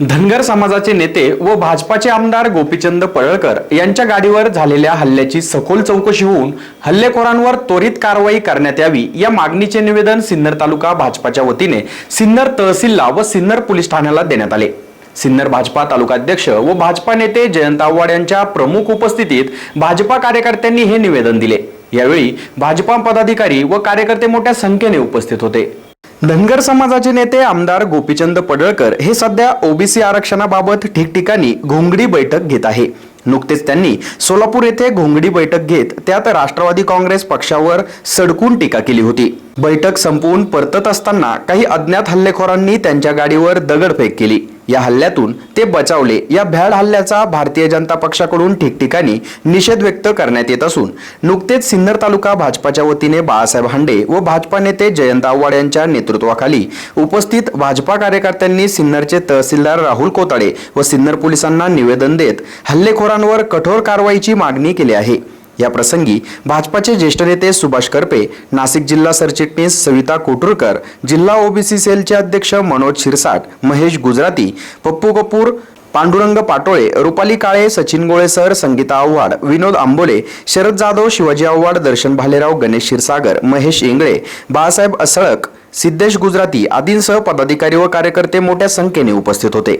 धनगर समाजाचे नेते व भाजपाचे आमदार गोपीचंद पडळकर यांच्या गाडीवर झालेल्या हल्ल्याची सखोल चौकशी होऊन हल्लेखोरांवर त्वरित कारवाई करण्यात यावी या मागणीचे निवेदन सिन्नर तालुका भाजपाच्या वतीने सिन्नर तहसीलला व सिन्नर पोलीस ठाण्याला देण्यात आले. सिन्नर भाजपा तालुकाध्यक्ष व भाजपा नेते जयंत आव्हाड यांच्या प्रमुख उपस्थितीत भाजपा कार्यकर्त्यांनी हे निवेदन दिले. यावेळी भाजपा पदाधिकारी व कार्यकर्ते मोठ्या संख्येने उपस्थित होते. धनगर समाजाचे नेते आमदार गोपीचंद पडळकर हे सध्या ओबीसी आरक्षणाबाबत ठिकठिकाणी घोंगडी बैठक घेत आहे. नुकतेच त्यांनी सोलापूर येथे घोंगडी बैठक घेत त्यात राष्ट्रवादी काँग्रेस पक्षावर सडकून टीका केली होती. बैठक संपवून परतत असताना काही अज्ञात हल्लेखोरांनी त्यांच्या गाडीवर दगडफेक केली. या हल्ल्यातून ते बचावले. या भ्याड हल्ल्याचा भारतीय जनता पक्षाकडून ठिकठिकाणी निषेध व्यक्त करण्यात येत असून नुकतेच सिन्नर तालुका भाजपाच्या वतीने बाळासाहेब हांडे व भाजपा नेते जयंत आव्हाड यांच्या नेतृत्वाखाली उपस्थित भाजपा कार्यकर्त्यांनी सिन्नरचे तहसीलदार राहुल कोताडे व सिन्नर पोलिसांना निवेदन देत हल्लेखोरांवर कठोर कारवाईची मागणी केली आहे. या प्रसंगी भाजपाचे ज्येष्ठ नेते सुभाष करपे नाशिक जिल्हा सरचिटणीस सविता कोटुरकर जिल्हा ओबीसी सेलचे अध्यक्ष मनोज शिरसाट महेश गुजराती पप्पू कपूर पांडुरंग पाटोळे रुपाली काळे सचिन गोळे सर संगीता आव्हाड विनोद आंबोले शरद जाधव शिवाजी आव्हाड दर्शन भालेराव गणेश क्षीरसागर महेश इंगळे बाळासाहेब असळक सिद्धेश गुजराती आदींसह पदाधिकारी व कार्यकर्ते मोठ्या संख्येने उपस्थित होते.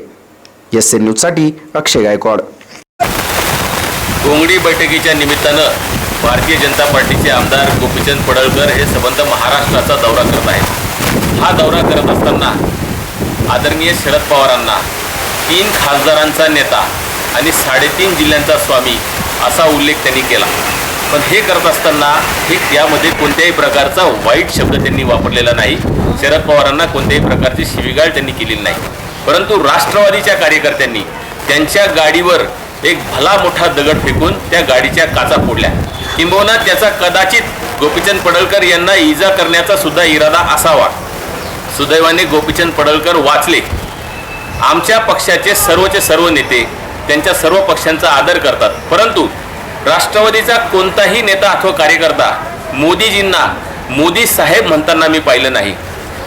एस एन न्यूजसाठी अक्षय गायकवाड. घोंगडी बैठकीच्या निमित्तानं भारतीय जनता पार्टीचे आमदार गोपीचंद पडळकर हे संबंध महाराष्ट्राचा दौरा करत आहेत. हा दौरा करत असताना आदरणीय शरद पवारांना तीन खासदारांचा नेता आणि साडेतीन जिल्ह्यांचा स्वामी असा उल्लेख त्यांनी केला. पण हे करत असताना हे यामध्ये कोणत्याही प्रकारचा वाईट शब्द त्यांनी वापरलेला नाही. शरद पवारांना कोणत्याही प्रकारची शिवीगाळ त्यांनी केलेली नाही. परंतु राष्ट्रवादीच्या कार्यकर्त्यांनी त्यांच्या गाडीवर एक भला मोठा दगड फेकून त्या गाडीच्या काचा फोडल्या. किंबहुना त्याचा कदाचित गोपीचंद पडळकर यांना इजा करण्याचा सुद्धा इरादा असावा. सुदैवाने गोपीचंद पडळकर वाचले. आमच्या पक्षाचे सर्वचे सर्व नेते त्यांच्या सर्व पक्षांचा आदर करतात. परंतु राष्ट्रवादीचा कोणताही नेता अथवा कार्यकर्ता मोदीजींना मोदी साहेब म्हणताना मी पाहिलं नाही.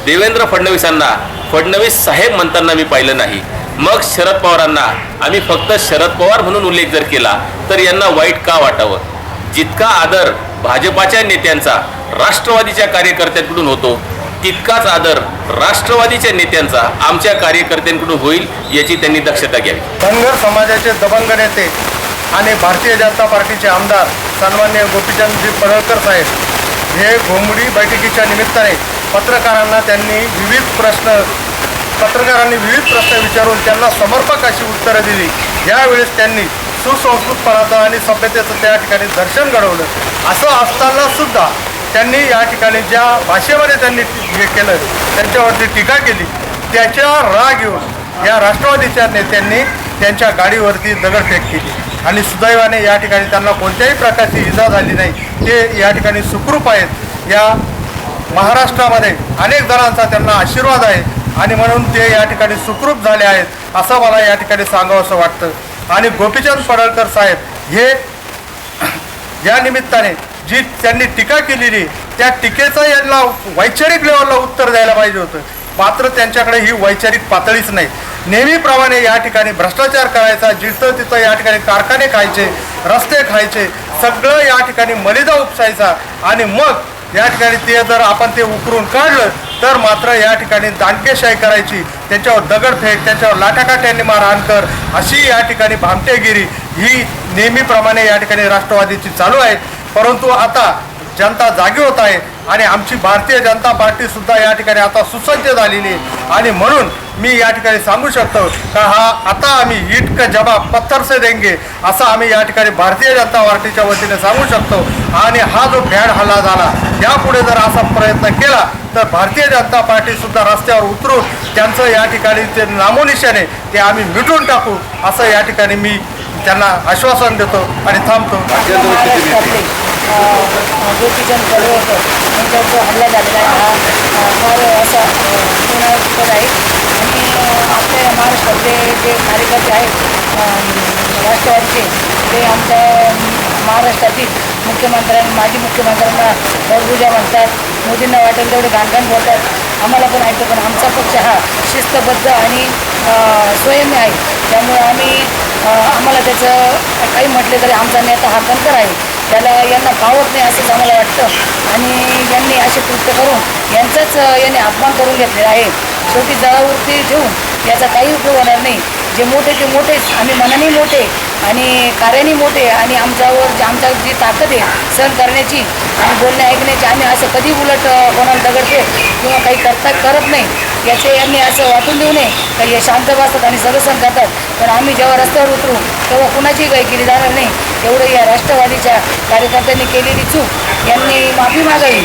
देवेंद्र फडणवीसांना फडणवीस साहेब म्हणताना मी पाहिलं नाही. मग शरद पवारांना आम्ही फक्त शरद पवार म्हणून उल्लेख जर केला तर यांना वाईट का वाटावं? जितका आदर भाजपाच्या नेत्यांचा राष्ट्रवादीच्या कार्यकर्त्यांकडून होतो तितकाच आदर राष्ट्रवादीच्या नेत्यांचा आमच्या कार्यकर्त्यांकडून होईल याची त्यांनी दक्षता घ्यावी. धनगर समाजाचे दबंग नेते आणि भारतीय जनता पार्टीचे आमदार सन्मान्य गोपीचंदजी पडळकर साहेब हे घोंगडी बैठकीच्या निमित्ताने पत्रकारांना त्यांनी विविध प्रश्न पत्रकारांनी विविध प्रश्न विचारून त्यांना समर्पक अशी उत्तरं दिली. यावेळेस त्यांनी सुसंस्कृतपणाचं आणि सभ्यतेचं त्या ठिकाणी दर्शन घडवलं. असं असताना सुद्धा त्यांनी या ठिकाणी ज्या भाषेमध्ये त्यांनी हे केलं त्यांच्यावरती टीका केली त्याच्या राग येऊन या राष्ट्रवादीच्या नेत्यांनी त्यांच्या गाडीवरती दगडफेक केली. आणि सुदैवाने या ठिकाणी त्यांना कोणत्याही प्रकारची इजा झाली नाही. ते या ठिकाणी सुखरूप आहेत. या महाराष्ट्रामध्ये अनेक जणांचा त्यांना आशीर्वाद आहे. आणि म्हणून ते या ठिकाणी सुखरूप झाले आहेत असं मला या ठिकाणी सांगावं असं वाटतं. आणि गोपीचंद पडळकर साहेब हे या निमित्ताने जी त्यांनी टीका केलेली त्या टीकेचं यांना वैचारिक लेवलला उत्तर द्यायला पाहिजे होतं. मात्र त्यांच्याकडे ही वैचारिक पातळीच नाही. नेहमीप्रमाणे या ठिकाणी भ्रष्टाचार करायचा जिथं तिथं या ठिकाणी कारखाने खायचे रस्ते खायचे सगळं या ठिकाणी मलिदा उपसायचा. आणि मग या ठिकाणी ते जर आपण ते उकरून काढलं तर मात्र या ठिकाणी दांडकेशाही करायची त्याच्यावर दगडफेक त्याच्यावर लाटाकाट्यांनी मारहाण कर अशी या ठिकाणी भामटेगिरी ही नेहमीप्रमाणे या ठिकाणी राष्ट्रवादीची चालू आहे. परंतु आता जनता जागी होत आहे. आणि आमची भारतीय जनता पार्टी सुद्धा या ठिकाणी आता सुसज्ज झालेली आहे. आणि म्हणून मी या ठिकाणी सांगू शकतो का हा आता आम्ही ईट का जवाब पत्थर से देंगे असं आम्ही या ठिकाणी भारतीय जनता पार्टीच्या वतीने सांगू शकतो. आणि हा जो भ्याड हल्ला झाला यापुढे जर असा प्रयत्न केला तर भारतीय जनता पार्टीसुद्धा रस्त्यावर उतरून त्यांचं या ठिकाणी ते नामोनिशाने ते आम्ही मिटून टाकू असं या ठिकाणी मी त्यांना आश्वासन देतो आणि थांबतो. गोपीचंद पडळकर होतं जो हल्ला झालेला आहे. हा फार असा अ, खर आहे. आणि आपल्या महाराष्ट्रातले जे कार्यकर्ते आहेत राष्ट्रवादीचे ते आमच्या महाराष्ट्रातील मुख्यमंत्र्यांना माजी मुख्यमंत्र्यांना बळबुजा म्हणतात. मोदींना वाटेल तेवढे घाणघाण बोलतात. आम्हाला पण ऐकतो पण आमचा पक्ष हा शिस्तबद्ध आणि स्वयं आहे. त्यामुळे आम्ही आम्हाला त्याचं काही म्हटले तरी आमचा नेता हा कणकर आहे. त्याला यांना फावत नाही असंच आम्हाला वाटतं. आणि यांनी असे कृत्य करून यांचाच यांनी अपमान करून घेतलेला आहे. शेवटी जळावरती ठेवून याचा काही उपयोग होणार नाही. जे मोठे ते मोठेच आम्ही मनाने मोठे आणि कार्याने मोठे आणि आमच्यावर जे आमच्या जी ताकद आहे सहन करण्याची आणि बोलणे ऐकण्याची आम्ही असं कधी उलट कोणाला दगडते किंवा काही करता करत नाही. याचे यांनी असं वाटून देऊ नये. तर हे शांत बसतात आणि सगळं सहन करतात. पण आम्ही जेव्हा रस्त्यावर उतरू तेव्हा कुणाची काही केली जाणार नाही. एवढं या राष्ट्रवादीच्या कार्यकर्त्यांनी केलेली चूक यांनी माफी मागावी.